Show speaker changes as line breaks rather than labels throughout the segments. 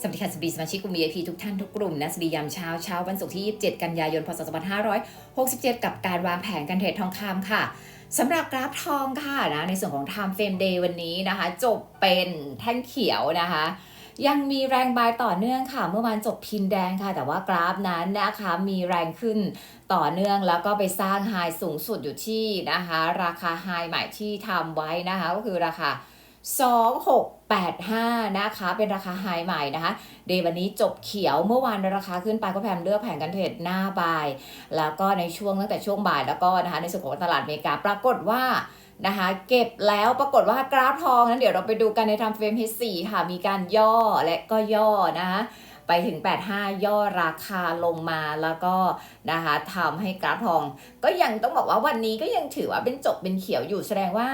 สวัสดีค่ะสวัสดีสมาชิกกลุ่ม VIP ทุกท่านทุกกลุ่มนะสวัสดียามเช้าเช้าวันศุกร์ที่ 27 กันยายน พศ 2567 กับการวางแผนการเทรดทองคำค่ะสำหรับกราฟทองค่ะนะในส่วนของ Time Frame Day วันนี้นะคะ จบเป็นแท่งเขียวนะคะ ยังมีแรงบายต่อเนื่องค่ะ เมื่อวานจบพินแดงค่ะ แต่ว่ากราฟนั้นนะคะมีแรงขึ้นต่อเนื่องแล้วก็ไปสร้างไฮสูงสุดอยู่ที่นะคะ ราคาไฮใหม่ที่ทำไว้นะคะ ก็คือราคา 2685 นะคะ เป็นราคาไฮใหม่นะคะ เดย์วันนี้จบเขียวเมื่อวานราคาขึ้นไปก็แพมเลือกแผนกันเทรดหน้าบาย แล้วก็ในช่วงตั้งแต่ช่วงบ่ายแล้วก็นะคะในส่วนของตลาดอเมริกาปรากฏว่านะคะเก็บแล้วปรากฏว่ากราฟทองนั้นเดี๋ยวเราไปดูกันในทำเฟรม H4 ค่ะ มีการย่อและก็ย่อนะคะไปถึง 85 ย่อราคาลงมาแล้วก็นะคะทำให้กราฟทอง ก็ยังต้องบอกว่าวันนี้ก็ยังถือว่าเป็นจบเป็นเขียวอยู่แสดงว่า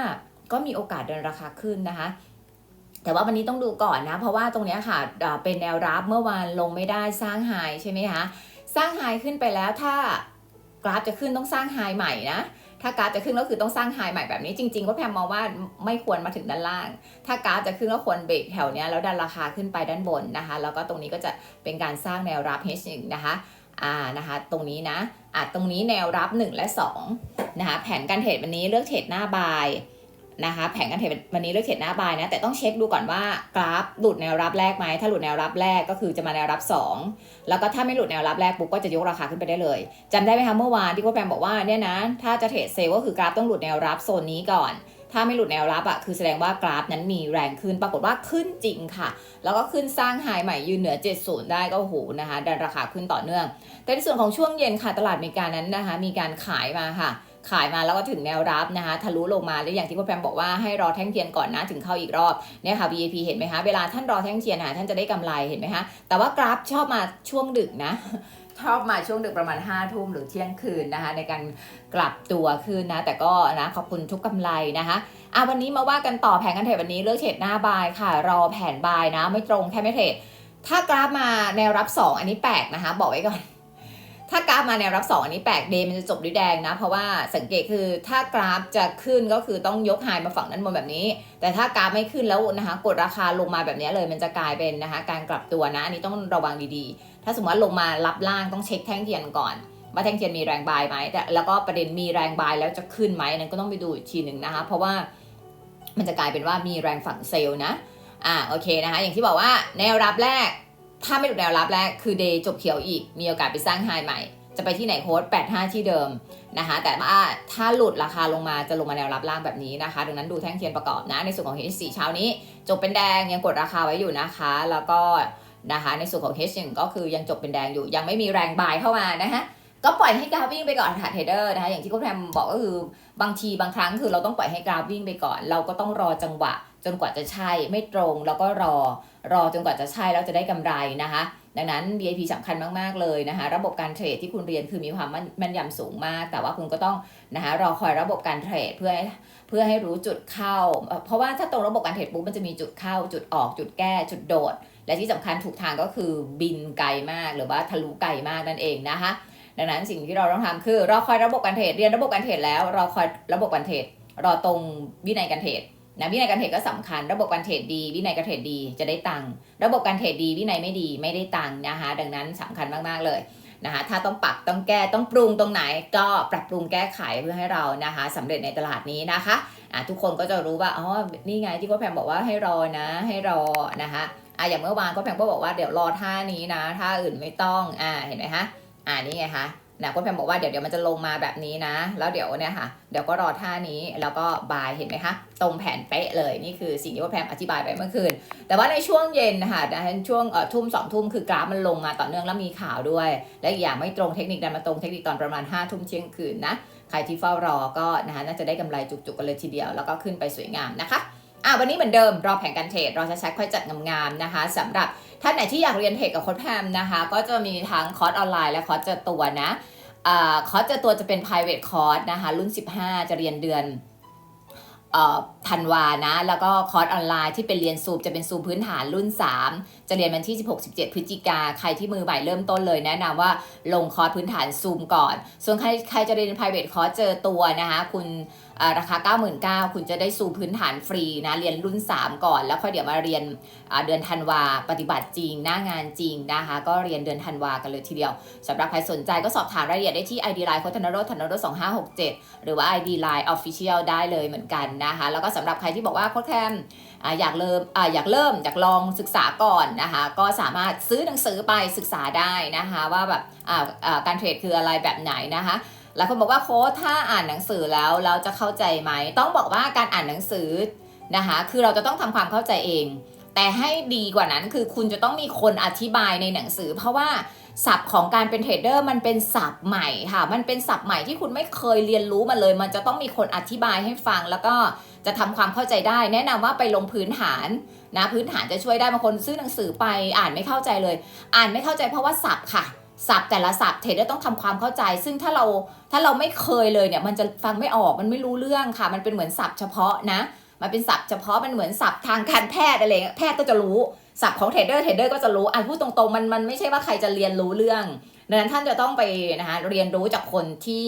ก็มีโอกาสเดินราคาขึ้นนะคะแต่ว่าวันนี้ต้องดูก่อนนะ เพราะว่าตรงนี้ค่ะเป็นแนวรับเมื่อวานลงไม่ได้สร้างไฮใช่ไหมคะสร้างไฮขึ้นไปแล้วถ้ากราฟจะขึ้นต้องสร้างไฮใหม่นะถ้ากราฟจะขึ้นก็คือต้องสร้างไฮใหม่แบบนี้จริงๆว่าแพมมองว่าไม่ควรมาถึงด้านล่าง ถ้ากราฟจะขึ้นก็ควรเบรกแถวนี้แล้วดันราคาขึ้นไปด้านบนนะคะ แล้วก็ตรงนี้ก็จะเป็นการสร้างแนวรับ H1 นะคะอ่านะคะตรงนี้นะอะตรงนี้แนวรับ 1 และ2นะคะแผนการเทรดวันนี้เลือกเทรดหน้าบาย นะคะ แผนการเทรดวันนี้เลือกเทรดหน้าบายนะ แต่ต้องเช็คดูก่อนว่ากราฟหลุดแนวรับแรกไหม ถ้าหลุดแนวรับแรกก็คือจะมาแนวรับ 2 แล้วก็ถ้าไม่หลุดแนวรับแรกปุ๊บก็จะยกราคาขึ้นไปได้เลยจำได้ไหมคะเมื่อวานที่โค้ชแพมบอกว่าเนี่ยนะ ถ้าจะเทรดเซลก็คือกราฟต้องหลุดแนวรับโซนนี้ก่อน ถ้าไม่หลุดแนวรับอะคือแสดงว่ากราฟนั้นมีแรงขึ้น ปรากฏว่าขึ้นจริงค่ะ แล้วก็ขึ้นสร้างไฮใหม่ยืนเหนือ 70 ได้ก็โอ้โหนะคะ ดันราคาขึ้นต่อเนื่อง แต่ในส่วนของช่วงเย็นค่ะตลาดอเมริกานั้นนะคะ มีการขายมาค่ะ ขายมาแล้วก็ถึงแนวรับนะคะทะลุลงมาแล้วอย่างที่พ่อแพมบอกว่าให้รอแท่งเทียนก่อนนะถึงเข้าอีกรอบเนี่ยค่ะ VIP เห็นไหมคะเวลาท่านรอแท่งเทียนค่ะท่านจะได้กำไรเห็นไหมคะแต่ว่ากราฟชอบมาช่วงดึกนะชอบมาช่วงดึกประมาณ5้าทุ่มหรือเที่ยงคืนนะคะในการกลับตัวขึ้นนะ แต่ก็นะขอบคุณทุกกำไรนะคะอะวันนี้มาว่ากันต่อแผนกันเทรดวันนี้เลือกเทรดหน้าบายค่ะ รอแผนบายนะ ไม่ตรงแค่ไม่เทรดถ้ากราฟมาแนวรับ 2 อันนี้แปลกนะคะ บอกไว้ก่อน ถ้ากราฟมาแนวรับ2อันนี้แปลกเดย์มันจะจบด้วยแดงนะ เพราะว่าสังเกตคือถ้ากราฟจะขึ้นก็คือต้องยกไฮมาฝั่งด้นบนแบบนี้ แต่ถ้ากราฟไม่ขึ้นแล้วนะคะกดราคาลงมาแบบนี้เลยมันจะกลายเป็นนะคะการกลับตัวนะอันนี้ต้องระวังดีๆ ถ้าสมมติว่าลงมารับล่างต้องเช็คแท่งเทียนก่อนว่าแท่งเทียนมีแรงบายไหมแต่แล้วก็ประเด็นมีแรงบายแล้วจะขึ้นไหมนั้นก็ต้องไปดูอีกทีหนึ่งนะคะ เพราะว่ามันจะกลายเป็นว่ามีแรงฝั่งเซลล์นะอ่าโอเคนะคะอย่างที่บอกว่าแนวรับแรก ถ้าไม่หลุดแนวรับแล้วคือเดย์จบเขียวอีก มีโอกาสไปสร้างไฮใหม่ จะไปที่ไหนโค้ด85 ที่เดิมนะคะ แต่ว่าถ้าหลุดราคาลงมาจะลงมาแนวรับล่างแบบนี้นะคะ ดังนั้นดูแท่งเทียนประกอบนะ ในส่วนของ H4 เช้านี้ จบเป็นแดงยังกดราคาไว้อยู่นะคะ แล้วก็นะคะในส่วนของ H1 ก็คือยังจบเป็นแดงอยู่ ยังไม่มีแรงบายเข้ามานะคะ ก็ปล่อยให้กราฟวิ่งไปก่อนค่ะเทรดเดอร์นะคะอย่างที่คุณแพมบอกก็คือบางทีบางครั้งคือเราต้องปล่อยให้กราฟวิ่งไปก่อน เราก็ต้องรอจังหวะ จนกว่าจะใช่ไม่ตรงแล้วก็รอรอจนกว่าจะใช่แล้วจะได้กำไรนะคะ ดังนั้น VIP สำคัญมาก ๆ เลยนะคะ ระบบการเทรดที่คุณเรียนคือมีความแม่นยำสูงมาก แต่ว่าคุณก็ต้องนะคะรอคอยระบบการเทรดเพื่อเพื่อให้รู้จุดเข้า เพราะว่าถ้าตรงระบบการเทรดปุ๊บมันจะมีจุดเข้า จุดออกจุดแก้ จุดโดด และที่สำคัญถูกทางก็คือบินไกลมากหรือว่าทะลุไกลมากนั่นเองนะคะ ดังนั้นสิ่งที่เราต้องทำคือรอคอยระบบการเทรดเรียนระบบการเทรดแล้วรอคอยระบบการเทรดรอตรงวินัยการเทรดนะวินัยการเทรดก็สำคัญ ระบบการเทรดดี วินัยการเทรดดีจะได้ตังค์ระบบการเทรดดี วินัยไม่ดีไม่ได้ตังค์นะคะดังนั้นสำคัญมากๆเลยนะคะถ้าต้องปรับต้องแก้ต้องปรุงตรงไหนก็ปรับปรุงแก้ไขเพื่อให้เรานะคะสำเร็จในตลาดนี้นะคะะทุกคนก็จะรู้ว่าอ๋อนี่ไงที่โค้ชแพมบอกว่าให้รอนะให้รอนะคะอะอย่างเมื่อวานโค้ชแพมก็บอกว่าเดี๋ยวรอท่านี้นะท่าอื่นไม่ต้องอ่าเห็นไหมคะ อ่านี่ไงคะนะคุณแพมบอกว่าเดี๋ยวเดี๋ยวมันจะลงมาแบบนี้นะ แล้วเดี๋ยวเนี่ยค่ะเดี๋ยวก็รอท่านี้แล้วก็บายเห็นไหมคะตรงแผนเป๊ะเลยนี่คือสิ่งที่คุณแพมอธิบายไปเมื่อคืน แต่ว่าในช่วงเย็นนะคะนะช่วงทุ่มสองทุ่มคือกราฟมันลงมาต่อเนื่องแล้วมีข่าวด้วย และอีกอย่างไม่ตรงเทคนิคดันมาตรงเทคนิคตอนประมาณ5้าทุ่มเที่ยงคืนนะใครที่เฝ้ารอก็นะคะน่าจะได้กำไรจุกๆกันเลยทีเดียว แล้วก็ขึ้นไปสวยงามนะคะอะวันนี้เหมือนเดิมรอแผนการเทรดรอชัดๆค่อยจัดงามๆนะคะสำหรับ ท่านไหนที่อยากเรียนเทรดกับโค้ชแพมนะคะ ก็จะมีทั้งคอร์สออนไลน์และคอร์สเจอตัวนะคอร์สเจอตัวจะเป็น private course นะคะ รุ่น 15 จะเรียนเดือนธันวานะ แล้วก็คอร์สออนไลน์ที่เป็นเรียนซูมจะเป็นซูมพื้นฐานรุ่น 3 จะเรียนวันที่ 16-17 พฤศจิกา ใครที่มือใหม่เริ่มต้นเลยแนะนำว่าลงคอร์สพื้นฐานซูมก่อน ส่วนใครใครจะเรียน private course เจอตัวนะคะ คุณ ราคา 99,000 คุณจะได้ซูมพื้นฐานฟรีนะ เรียนรุ่น 3 ก่อน แล้วค่อยเดี๋ยวมาเรียนเดือนธันวา ปฏิบัติจริง หน้างานจริงนะคะ ก็เรียนเดือนธันวากันเลยทีเดียว สำหรับใครสนใจก็สอบถามรายละเอียดได้ที่ ID Line โคธนโรธนรธ2567 หรือว่า ID Line Official ได้เลยเหมือนกันนะคะ แล้วก็สำหรับใครที่บอกว่าโค้ชแคมอยากเริ่มออยากเริ่มอยากลองศึกษาก่อนนะคะ ก็สามารถซื้อหนังสือไปศึกษาได้นะคะ ว่าแบบการเทรดคืออะไรแบบไหนนะคะ หลายคนบอกว่าโค้ชถ้าอ่านหนังสือแล้วเราจะเข้าใจไหม ต้องบอกว่าการอ่านหนังสือนะคะคือเราจะต้องทำความเข้าใจเอง แต่ให้ดีกว่านั้นคือคุณจะต้องมีคนอธิบายในหนังสือ เพราะว่าศัพท์ของการเป็นเทรดเดอร์มันเป็นศัพท์ใหม่ค่ะ มันเป็นศัพท์ใหม่ที่คุณไม่เคยเรียนรู้มาเลย มันจะต้องมีคนอธิบายให้ฟัง แล้วก็จะทำความเข้าใจได้ แนะนำว่าไปลงพื้นฐานนะพื้นฐานจะช่วยได้บางคนซื้อหนังสือไปอ่านไม่เข้าใจเลย อ่านไม่เข้าใจเพราะว่าศัพท์ค่ะ ศัพท์แต่ละศัพท์เทรดเดอร์ต้องทำความเข้าใจ ซึ่งถ้าเราถ้าเราไม่เคยเลยเนี่ยมันจะฟังไม่ออกมันไม่รู้เรื่องค่ะ มันเป็นเหมือนศัพท์เฉพาะนะ มันเป็นศัพท์เฉพาะมันเหมือนศัพท์ทางการแพทย์อะไรแพทย์ก็จะรู้ศัพท์ของเทรดเดอร์เทรดเดอร์ก็จะรู้อะพูดตรงๆมันมันไม่ใช่ว่าใครจะเรียนรู้เรื่องดังนั้นท่านจะต้องไปนะคะเรียนรู้จากคนที่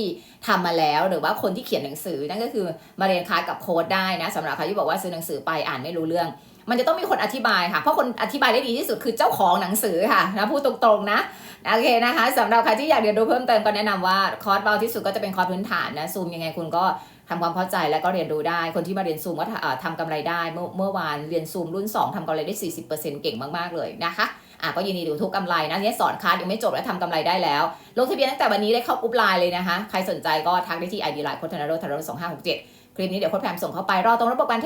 ทำมาแล้ว หรือว่าคนที่เขียนหนังสือนั่นก็คือมาเรียนคลาสกับโค้ดได้นะสำหรับใครที่บอกว่าซื้อหนังสือไปอ่านไม่รู้เรื่อง มันจะต้องมีคนอธิบายค่ะ เพราะคนอธิบายได้ดีที่สุดคือเจ้าของหนังสือค่ะนะพูดตรงๆนะโอเคนะคะสำหรับใครที่อยากเรียนรู้เพิ่มเติมก็แนะนำว่าคอร์สเบาที่สุดก็จะเป็นคอร์สพื้นฐานนะซูมยังไงคุณก็ทำความเข้าใจแล้วก็เรียนรู้ได้ คนที่มาเรียนซูมก็ทำกำไรได้ เมื่อเมื่อวานเรียนซูมรุ่น 2ทำกำไรได้ 40%เก่งมากๆเลยนะคะอะก็ยินดีดูทุกกำไรนะเนี่ยสอนคลาสยังไม่จบแล้วทำกำไรได้แล้ว ลงทะเบียนตั้งแต่วันนี้ได้เข้ากรุ๊ปไลน์เลยนะคะ ใครสนใจก็ทักได้ที่ ID Line โคตรธนโรธธนโรธ2567คลิปนี้เดี๋ยวโค้ชแพมส่งเข้าไปรอตรงระบบการเทร